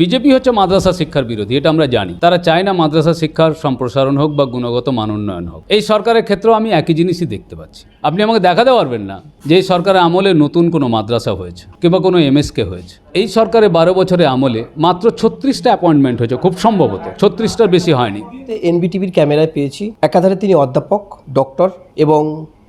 BJP হচ্ছে মাদ্রাসা শিক্ষার বিরোধী, এটা আমরা জানি। তারা চায় না মাদ্রাসা শিক্ষার সম্প্রসারণ হোক বা গুণগত মান উন্নয়ন হোক। এই সরকারের ক্ষেত্রেও আমি একই জিনিসই দেখতে পাচ্ছি। আপনি আমাকে দেখাতে পারবেন না যে এই সরকারের আমলে নতুন কোনো মাদ্রাসা হয়েছে কিংবা কোনো এমএসকে হয়েছে। এই সরকারের বারো বছরের আমলে মাত্র ছত্রিশটা অ্যাপয়েন্টমেন্ট হয়েছে, খুব সম্ভবত। ছত্রিশটার বেশি হয়নি। এনবিটিভির ক্যামেরায় পেয়েছি। একাধারে তিনি অধ্যাপক, ডক্টর এবং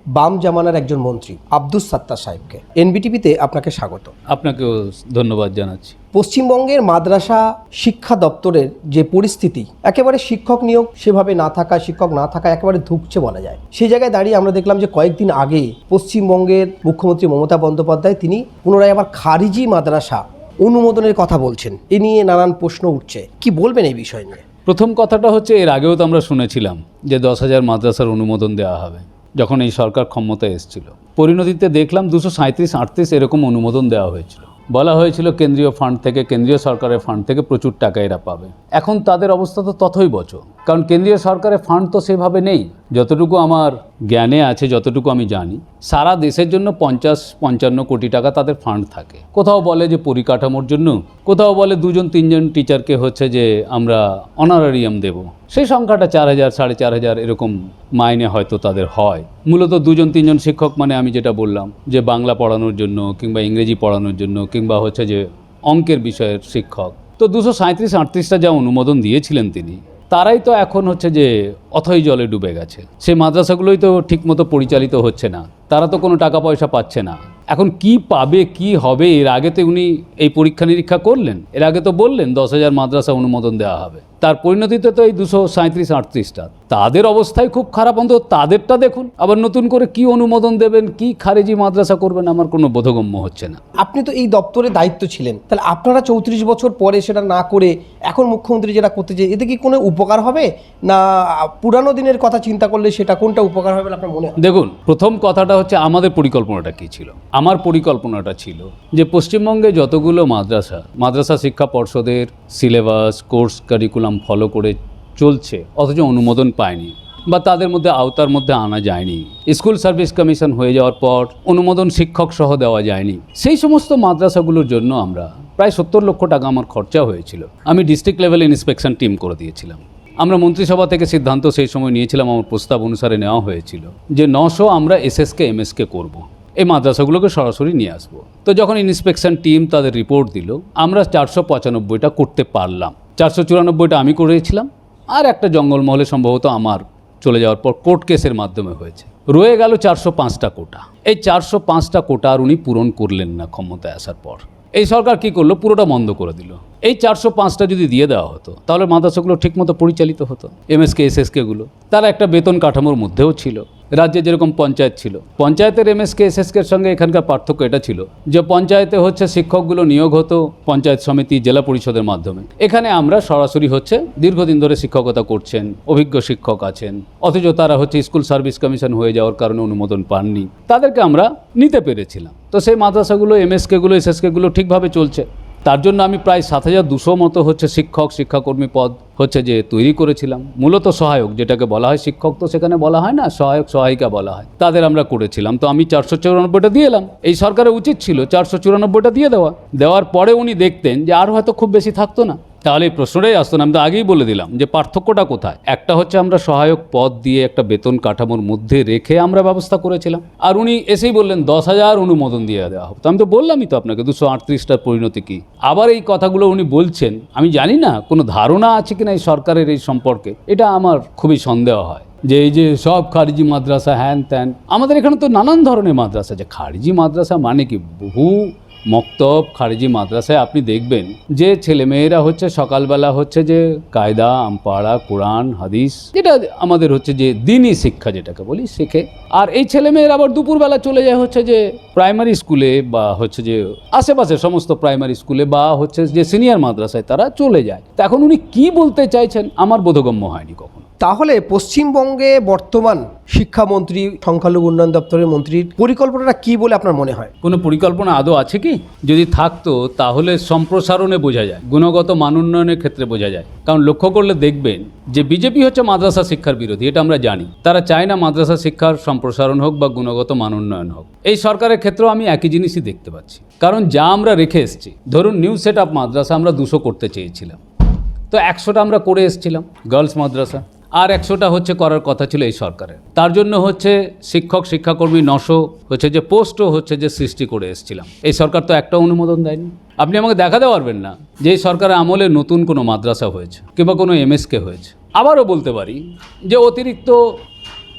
বাম জামানার একজন মন্ত্রী আব্দুস সাত্তার সাহেবকে। এনবিটিভিতে আপনাকে স্বাগত। আপনাকেও ধন্যবাদ জানাচ্ছি। পশ্চিমবঙ্গের মাদ্রাসা শিক্ষা দপ্তরের যে পরিস্থিতি একেবারে শিক্ষক নিয়োগ সেভাবে না থাকা শিক্ষক না থাকা একেবারে ধুকছে বলা যায়। সেই জায়গায় দাঁড়িয়ে আমরা দেখলাম যে কয়েকদিন আগে পশ্চিমবঙ্গের মুখ্যমন্ত্রী মমতা বন্দ্যোপাধ্যায় তিনি পুনরায় আবার খারিজি মাদ্রাসা অনুমোদনের কথা বলছেন। এ নিয়ে নানান প্রশ্ন উঠছে। কি বলবেন এই বিষয় নিয়ে? প্রথম কথাটা হচ্ছে এর আগেও তো আমরা শুনেছিলাম যে দশ হাজার মাদ্রাসার অনুমোদন দেওয়া হবে। যখন এই সরকার ক্ষমতায় এসেছিল। পরিণতিতে দেখলাম দুশো সাঁত্রিশ আটত্রিশ এরকম অনুমোদন দেওয়া হয়েছিল। বলা হয়েছিল কেন্দ্রীয় ফান্ড থেকে, কেন্দ্রীয় সরকারের ফান্ড থেকে প্রচুর টাকা এরা পাবে। এখন তাদের অবস্থা তো তথই বছর কারণ কেন্দ্রীয় সরকারের ফান্ড তো সেভাবে নেই। যতটুকু আমার জ্ঞানে আছে, যতটুকু আমি জানি, সারা দেশের জন্য পঞ্চাশ, পঞ্চান্ন কোটি টাকা তাদের ফান্ড থাকে। কোথাও বলে যে পরিকাঠামোর জন্য, কোথাও বলে দুজন, তিনজন টিচারকে হচ্ছে যে আমরা অনারারিয়াম দেব। সেই সংখ্যাটা চার হাজার, সাড়ে চার হাজার এরকম মাইনে হয়তো তাদের হয়। মূলত দুজন, তিনজন শিক্ষক মানে আমি যেটা বললাম, যে বাংলা পড়ানোর জন্য কিংবা ইংরেজি পড়ানোর জন্য কিংবা হচ্ছে যে অঙ্কের বিষয়ের শিক্ষক। তো দুশো সাঁত্রিশ আটত্রিশটা যা অনুমোদন দিয়েছিলেন তিনি তারাই তো এখন হচ্ছে যে অথই জলে ডুবে গেছে। সে মাদ্রাসাগুলোই তো ঠিকমতো পরিচালিত হচ্ছে না। তারা তো কোনো টাকা পয়সা পাচ্ছে না। এখন কি পাবে, কি হবে, এর আগে তো উনি এই পরীক্ষা নিরীক্ষা করলেন। এর আগে তো বললেন দশ হাজার মাদ্রাসা অনুমোদন দেওয়া হবে। তার পরিণতিতে তো এই দুশো সাঁত্রিশ আটত্রিশটা। তাদের অবস্থায় খুব খারাপ অন্তত তাদেরটা দেখুন। আবার নতুন করে কি অনুমোদন দেবেন কি খারেজি মাদ্রাসা করবেন আমার কোনো বোধগম্য হচ্ছে না। আপনি তো এই দপ্তরে দায়িত্ব ছিলেন। তাহলে আপনারা চৌত্রিশ বছর পরে সেটা না করে এখন মুখ্যমন্ত্রী যেটা করতে চাই এতে কি কোনো উপকার হবে? না পুরানো দিনের কথা চিন্তা করলে সেটা কোনটা উপকার হবে আপনার মনে দেখুন প্রথম কথাটা হচ্ছে আমাদের পরিকল্পনাটা কী ছিল? আমার পরিকল্পনাটা ছিল যে পশ্চিমবঙ্গে যতগুলো মাদ্রাসা মাদ্রাসা শিক্ষা পর্ষদের সিলেবাস কোর্স কারিকুলাম ফলো করে চলছে। অথচ অনুমোদন পায়নি বা তাদের মধ্যে আওতার মধ্যে আনা যায়নি। স্কুল সার্ভিস কমিশন হয়ে যাওয়ার পর অনুমোদন শিক্ষক সহ দেওয়া যায়নি। সেই সমস্ত মাদ্রাসাগুলোর জন্য আমরা প্রায় সত্তর লক্ষ টাকা আমার খরচা হয়েছিল। আমি ডিস্ট্রিক্ট লেভেল ইন্সপেকশন টিম করে দিয়েছিলাম। আমরা মন্ত্রিসভা থেকে সিদ্ধান্ত সেই সময় নিয়েছিলাম, আমার প্রস্তাব অনুসারে নেওয়া হয়েছিল যে নশো আমরা এসএসকে, এমএসকে করব। এই মাদ্রাসাগুলোকে সরাসরি নিয়ে আসব। তো যখন ইন্সপেকশন টিম তাদের রিপোর্ট দিল, আমরা চারশো পঁচানব্বইটা করতে পারলাম। চারশো চুরানব্বইটা আমি করেছিলাম, আর একটা জঙ্গলমহলে সম্ভবত আমার চলে যাওয়ার পর কোর্ট কেসের মাধ্যমে হয়েছে। রয়ে গেল চারশো পাঁচটা কোটা। এই চারশো পাঁচটা কোটা আর উনি পূরণ করলেন না ক্ষমতায় আসার পর। এই সরকার কি করল? পুরোটা বন্ধ করে দিল। এই চারশো পাঁচটা যদি দিয়ে দেওয়া হতো, তাহলে মাদ্রাসাগুলো ঠিকমতো পরিচালিত হতো। এমএসকে এসএসকেগুলো তারা একটা বেতন কাঠামোর মধ্যেও ছিল। রাজ্যে যেরকম পঞ্চায়েত ছিল। পঞ্চায়েতের এমএসকে এসএসকের সঙ্গে এখানকার পার্থক্য এটা ছিল যে পঞ্চায়েতে হচ্ছে শিক্ষকগুলো নিয়োগ হতো পঞ্চায়েত সমিতি, জেলা পরিষদের মাধ্যমে। এখানে আমরা সরাসরি হচ্ছে দীর্ঘদিন ধরে শিক্ষকতা করছেন, অভিজ্ঞ শিক্ষক আছেন, অথচ তারা হচ্ছে স্কুল সার্ভিস কমিশন হয়ে যাওয়ার কারণে অনুমোদন পাননি। তাদেরকে আমরা নিতে পেরেছিলাম। তো সেই মাদ্রাসাগুলো এমএসকেগুলো এসএসকেগুলো ঠিকভাবে চলছে। তার জন্য আমি প্রায় সাত হাজার দুশো মতো হচ্ছে শিক্ষক, শিক্ষাকর্মী পদ হচ্ছে যে তৈরি করেছিলাম। মূলত সহায়ক, যেটাকে বলা হয় শিক্ষক, তো সেখানে বলা হয় না, সহায়ক, সহায়িকা বলা হয়। তাদের আমরা করেছিলাম। তো আমি চারশো চুরানব্বইটা দিয়ে এলাম। এই সরকারের উচিত ছিল চারশো চুরানব্বইটা দিয়ে দেওয়া। দেওয়ার পরে উনি দেখতেন যে আর হয়তো খুব বেশি থাকতো না। তাহলে এই প্রশ্নটাই আসতো না। আমি তো আগেই বলে দিলাম যে পার্থক্যটা কোথায়? একটা হচ্ছে আমরা সহায়ক পদ দিয়ে একটা বেতন কাঠামোর মধ্যে রেখে আমরা ব্যবস্থা করেছিলাম। আর উনি এসেই বললেন, দশ হাজার অনুমোদন দিয়ে দেওয়া হবে তো আমি তো বললামই তো আপনাকে, দুশো আটত্রিশটার পরিণতি কী? আবার এই কথাগুলো উনি বলছেন, আমি জানি না, কোনো ধারণা আছে কিনা এই সরকারের এই সম্পর্কে? এটা আমার খুবই সন্দেহ হয়। যে এই যে সব খারিজি মাদ্রাসা হ্যান ত্যান, আমাদের এখানে তো নানান ধরনের মাদ্রাসা যে খারিজি মাদ্রাসা মানে কি? বহু মক্তব খারিজি মাদ্রাসায় আপনি দেখবেন যে ছেলেমেয়েরা হচ্ছে সকালবেলা হচ্ছে যে কায়দা, আমপাড়া, কোরআন, হাদিস, যেটা আমাদের হচ্ছে যে দিনই শিক্ষা যেটাকে বলি, শেখে। আর এই ছেলেমেয়েরা আবার দুপুরবেলা চলে যায় হচ্ছে যে প্রাইমারি স্কুলে বা হচ্ছে যে আশেপাশে সমস্ত প্রাইমারি স্কুলে বা হচ্ছে যে সিনিয়র মাদ্রাসায় তারা চলে যায়। তো এখন উনি কি বলতে চাইছেন? আমার বোধগম্য হয়নি কখনো। তাহলে পশ্চিমবঙ্গে বর্তমান শিক্ষামন্ত্রী, সংখ্যালঘু উন্নয়ন দপ্তরের মন্ত্রীর পরিকল্পনাটা কি বলে আপনার মনে হয়? কোনো পরিকল্পনা আদৌ আছে কি? যদি থাকতো, তাহলে সম্প্রসারণে বোঝা যায়, গুণগত মান উন্নয়নের ক্ষেত্রে বোঝা যায়। কারণ লক্ষ্য করলে দেখবেন যে বিজেপি হচ্ছে মাদ্রাসা শিক্ষার বিরোধী, এটা আমরা জানি। তারা চায় না মাদ্রাসা শিক্ষার সম্প্রসারণ হোক বা গুণগত মান উন্নয়ন হোক। এই সরকারের ক্ষেত্রেও আমি একই জিনিসই দেখতে পাচ্ছি। কারণ যা আমরা রেখে এসেছি, ধরুন নিউ সেট আপ মাদ্রাসা আমরা দুশো করতে চেয়েছিলাম। তো একশোটা আমরা করে এসেছিলাম গার্লস মাদ্রাসা। আর একশোটা হচ্ছে করার কথা ছিল এই সরকারের। তার জন্য হচ্ছে শিক্ষক, শিক্ষাকর্মী নশো হচ্ছে যে পোস্টও হচ্ছে যে সৃষ্টি করে এসেছিলাম। এই সরকার তো একটা অনুমোদন দেয়নি। আপনি আমাকে দেখাতে পারবেন না যে এই সরকারের আমলে নতুন কোনো মাদ্রাসা হয়েছে কিংবা কোনো এমএসকে হয়েছে। আবারও বলতে পারি যে অতিরিক্ত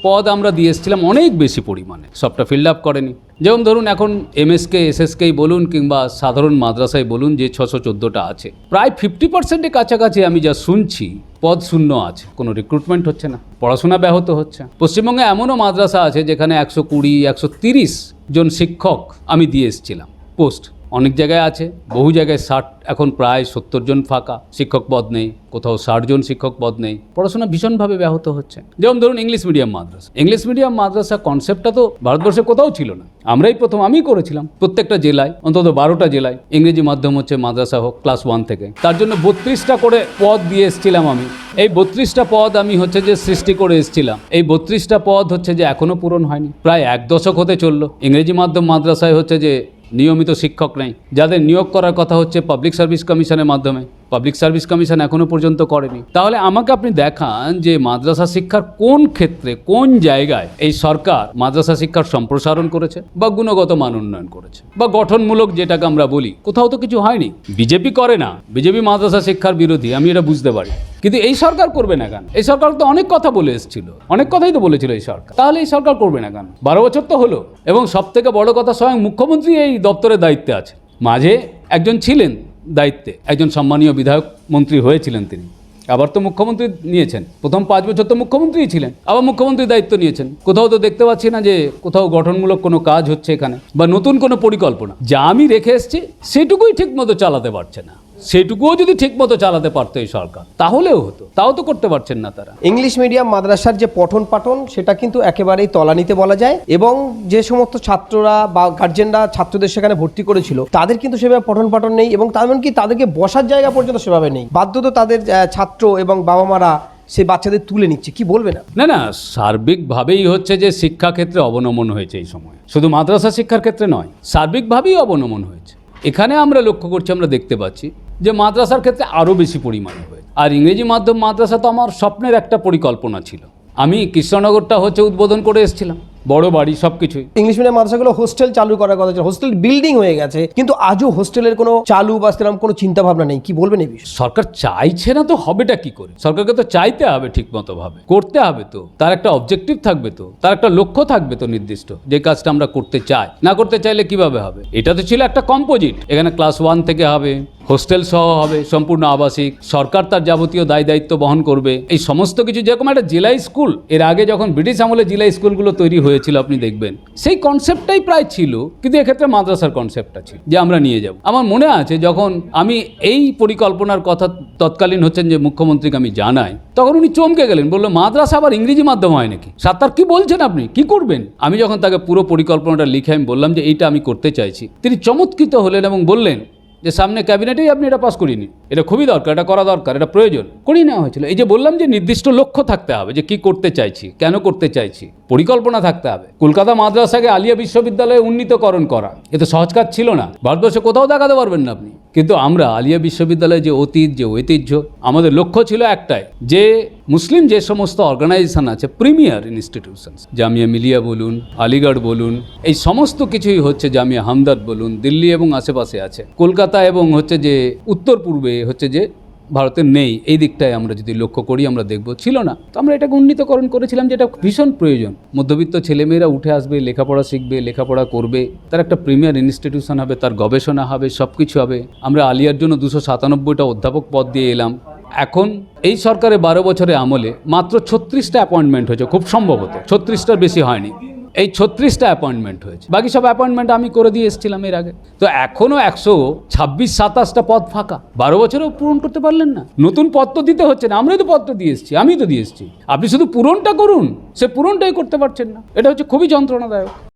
পদ আমরা দিয়ে এসেছিলাম অনেক বেশি পরিমাণে। সবটা ফিল্ড আপ করেনি। যেমন ধরুন এখন এমএসকে এসএসকেই বলুন কিংবা সাধারণ মাদ্রাসায় বলুন যে ছশো চোদ্দোটা আছে। প্রায় ফিফটি পার্সেন্টের কাছাকাছি আমি যা শুনছি, পদ শূন্য আছে। কোনো রিক্রুটমেন্ট হচ্ছে না। পড়াশোনা ব্যাহত হচ্ছে। পশ্চিমবঙ্গে এমনও মাদ্রাসা আছে যেখানে একশো কুড়ি, একশো তিরিশ জন শিক্ষক আমি দিয়ে এসেছিলাম। পোস্ট অনেক জায়গায় আছে, বহু জায়গায় ষাট, এখন প্রায় সত্তর জন ফাঁকা, শিক্ষক পদ নেই, কোথাও ষাট জন শিক্ষক পদ নেই। পড়াশোনা ভীষণভাবে ব্যাহত হচ্ছে। যেমন ধরুন English medium madrasa. English medium madrasa কনসেপ্টটা তো ভারতবর্ষে কোথাও ছিল না। আমরাই প্রথম, আমিই করেছিলাম, প্রত্যেকটা জেলায়, অন্তত বারোটা জেলায়। ইংরেজি মাধ্যম হচ্ছে মাদ্রাসা হোক ক্লাস ওয়ান থেকে। তার জন্য বত্রিশটা করে পদ দিয়ে এসেছিলাম আমি। এই বত্রিশটা পদ আমি হচ্ছে যে সৃষ্টি করে এসেছিলাম। এই বত্রিশটা পদ হচ্ছে যে এখনও পূরণ হয়নি। প্রায় এক দশক হতে চলল। ইংরেজি মাধ্যম মাদ্রাসায় হচ্ছে যে নিয়মিত শিক্ষক নেই। যাদের নিয়োগ করার কথা হচ্ছে পাবলিক সার্ভিস কমিশনের মাধ্যমে। পাবলিক সার্ভিস কমিশন এখনও পর্যন্ত করেনি। তাহলে আমাকে আপনি দেখান যে মাদ্রাসা শিক্ষার কোন ক্ষেত্রে, কোন জায়গায় এই সরকার মাদ্রাসা শিক্ষার সম্প্রসারণ করেছে বা গুণগত মান উন্নয়ন করেছে বা গঠনমূলক যেটাকে আমরা বলি, কোথাও তো কিছু হয়নি। বিজেপি করে না বিজেপি মাদ্রাসা শিক্ষার বিরোধী, আমি এটা বুঝতে পারি। কিন্তু এই সরকার করবে না কেন? এই সরকার তো অনেক কথা বলে এসেছিল, অনেক কথাই তো বলেছিল এই সরকার। তাহলে এই সরকার করবে না কেন? বারো বছর তো হলো, এবং সব থেকে বড় কথা স্বয়ং মুখ্যমন্ত্রী এই দপ্তরের দায়িত্বে আছে। মাঝে একজন ছিলেন দায়িত্বে। একজন সম্মানীয় বিধায়ক মন্ত্রী হয়েছিলেন তিনি। আবার তো মুখ্যমন্ত্রী নিয়েছেন। প্রথম পাঁচ বছর তো মুখ্যমন্ত্রীই ছিলেন। আবার মুখ্যমন্ত্রী দায়িত্ব নিয়েছেন। কোথাও তো দেখতে পাচ্ছি না যে কোথাও গঠনমূলক কোনো কাজ হচ্ছে এখানে বা নতুন কোনো পরিকল্পনা। যা আমি রেখে এসছি, সেটুকুই ঠিক মতো চালাতে পারছে না। সেটুকুও যদি ঠিক মতো চালাতে পারতো এই সরকার তাহলেও হতো। তাও তো করতে পারছেন না তারা। ইংলিশ মিডিয়াম মাদ্রাসার যে পঠন পাঠন সেটা কিন্তু একেবারেই তলানিতে বলা যায় এবং যে সমস্ত ছাত্ররা বা গার্জেনরা ছাত্রদের সেখানে ভর্তি করেছিল তাদের কিন্তু সেভাবে পঠন পাঠন নেই এবং তেমনকি তাদেরকে বসার জায়গা পর্যন্ত সেভাবে নেই। বাধ্যত তাদের ছাত্র এবং বাবা মারা সে বাচ্চাদের তুলে নিচ্ছে কি বলবে না? না না সার্বিকভাবেই হচ্ছে যে শিক্ষাক্ষেত্রে অবনমন হয়েছে এই সময়। শুধু মাদ্রাসা শিক্ষার ক্ষেত্রে নয় সার্বিকভাবেই অবনমন হয়েছে। এখানে আমরা লক্ষ্য করছি আমরা দেখতে পাচ্ছি যে মাদ্রাসার ক্ষেত্রে আরও বেশি পরিমাণে হয়েছে। আর ইংরেজি মাধ্যম মাদ্রাসা তো আমার স্বপ্নের একটা পরিকল্পনা ছিল। আমি কৃষ্ণনগরটা হচ্ছে উদ্বোধন করে এসেছিলাম বড় বাড়ি সব কিছুই ইংলিশ মিডিয়াম মাদ্রাসাগুলো হোস্টেল চালু করার কথা ছিল হোস্টেল বিল্ডিং হয়ে গেছে কিন্তু আজও হোস্টেলের কোনো চালু বা সেরকম কোনো চিন্তা ভাবনা নেই কি বলবেন এই বিষয়ে? সরকার চাইছে না তো হবেটা কি করে? সরকারকে তো চাইতে হবে ঠিক মতো ভাবে করতে হবে তো। তার একটা অবজেক্টিভ থাকবে তো তার একটা লক্ষ্য থাকবে তো নির্দিষ্ট যে কাজটা আমরা করতে চাই। না করতে চাইলে কীভাবে হবে? এটা তো ছিল একটা কম্পোজিট এখানে ক্লাস ওয়ান থেকে হবে। হোস্টেল সহ হবে, সম্পূর্ণ আবাসিক। সরকার তার যাবতীয় দায় দায়িত্ব বহন করবে। এই সমস্ত কিছু যেরকম একটা জেলা স্কুল, এর আগে যখন ব্রিটিশ আমলে জেলা স্কুলগুলো তৈরি হয়েছিল, আপনি দেখবেন। সেই কনসেপ্টটাই প্রায় ছিল, কিন্তু এক্ষেত্রে মাদ্রাসার কনসেপ্টটা ছিল, যে আমরা নিয়ে যাব। আমার মনে আছে, যখন আমি এই পরিকল্পনার কথা তৎকালীন হচ্ছেন যে মুখ্যমন্ত্রীকে আমি জানাই, তখন উনি চমকে গেলেন, বলল, মাদ্রাসা আবার ইংরেজি মাধ্যম হয় নাকি? সাত্তার, কি বলছেন আপনি? কি করবেন? আমি যখন তাকে পুরো পরিকল্পনাটা লিখে আমি বললাম যে, এইটা আমি করতে চাইছি। তিনি চমৎকৃত হলেন এবং বললেন যে সামনে ক্যাবিনেটেই আপনি এটা পাস করিনি। এটা খুবই দরকার, এটা করা দরকার, এটা প্রয়োজন। করিয়ে নেওয়া হয়েছিল। এই যে বললাম যে নির্দিষ্ট লক্ষ্য থাকতে হবে যে কি করতে চাইছি, কেন করতে চাইছি, পরিকল্পনা থাকতে হবে। কলকাতা মাদ্রাসাকে আলিয়া বিশ্ববিদ্যালয়ে উন্নীতকরণ করা, এ তো সহজ কাজ ছিল না। ভারতবর্ষে কোথাও দেখাতে পারবেন না আপনি। কিন্তু আমরা আলিয়া বিশ্ববিদ্যালয়ে যে অতীত, যে ঐতিহ্য, আমাদের লক্ষ্য ছিল একটাই, যে মুসলিম যে সমস্ত অর্গানাইজেশন আছে, প্রিমিয়ার ইনস্টিটিউশনস, জামিয়া মিলিয়া বলুন, আলিগড় বলুন, এই সমস্ত কিছুই হচ্ছে জামিয়া হামদাদ বলুন, দিল্লি এবং আশেপাশে আছে। কলকাতা এবং হচ্ছে যে উত্তর পূর্বে হচ্ছে যে ভারতে নেই। এই দিকটায় আমরা যদি লক্ষ্য করি, আমরা দেখব ছিল না। তো আমরা এটাকে উন্নীতকরণ করেছিলাম যেটা ভীষণ প্রয়োজন। মধ্যবিত্ত ছেলেমেয়েরা উঠে আসবে, লেখাপড়া শিখবে, লেখাপড়া করবে। তার একটা প্রিমিয়ার ইনস্টিটিউশন হবে, তার গবেষণা হবে সব কিছু হবে। আমরা আলিয়ার জন্য দুশো সাতানব্বইটা অধ্যাপক পদ দিয়ে এলাম। এখন এই সরকারের বারো বছরের আমলে মাত্র ছত্রিশটা অ্যাপয়েন্টমেন্ট হয়েছে, খুব সম্ভবত। ছত্রিশটার বেশি হয়নি। এই ছত্রিশটা অ্যাপয়েন্টমেন্ট হয়েছে। বাকি সব অ্যাপয়েন্টমেন্ট আমি করে দিয়ে এসেছিলাম এর আগে। তো এখনও একশো ছাব্বিশ সাতাশটা পদ ফাঁকা। বারো বছরেও পূরণ করতে পারলেন না। নতুন পদ তো দিতে হচ্ছে না। আমরাই তো পদ তো দিয়ে এসেছি, আমি তো দিয়ে এসেছি। আপনি শুধু পূরণটা করুন, সে পূরণটাই করতে পারছেন না। এটা হচ্ছে খুবই যন্ত্রণাদায়ক।